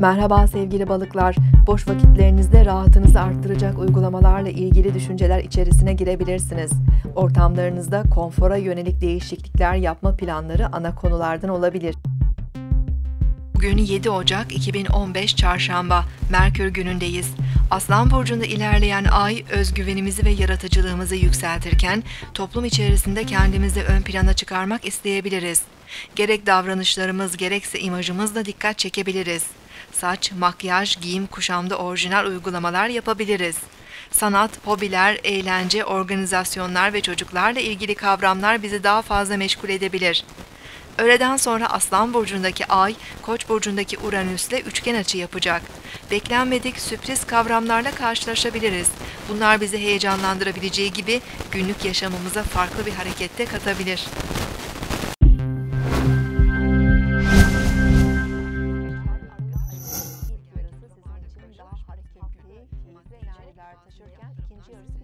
Merhaba sevgili balıklar. Boş vakitlerinizde rahatınızı arttıracak uygulamalarla ilgili düşünceler içerisine girebilirsiniz. Ortamlarınızda konfora yönelik değişiklikler yapma planları ana konulardan olabilir. Bugün 7 Ocak 2015 Çarşamba, Merkür günündeyiz. Aslan burcunda ilerleyen ay özgüvenimizi ve yaratıcılığımızı yükseltirken toplum içerisinde kendimizi ön plana çıkarmak isteyebiliriz. Gerek davranışlarımız gerekse imajımızla dikkat çekebiliriz. Saç, makyaj, giyim, kuşamda orijinal uygulamalar yapabiliriz. Sanat, hobiler, eğlence, organizasyonlar ve çocuklarla ilgili kavramlar bizi daha fazla meşgul edebilir. Öğleden sonra Aslan burcundaki Ay, Koç burcundaki Uranüs'le üçgen açı yapacak. Beklenmedik sürpriz kavramlarla karşılaşabiliriz. Bunlar bizi heyecanlandırabileceği gibi günlük yaşamımıza farklı bir harekette katabilir. yarışmalar taşırken ikinci yarısında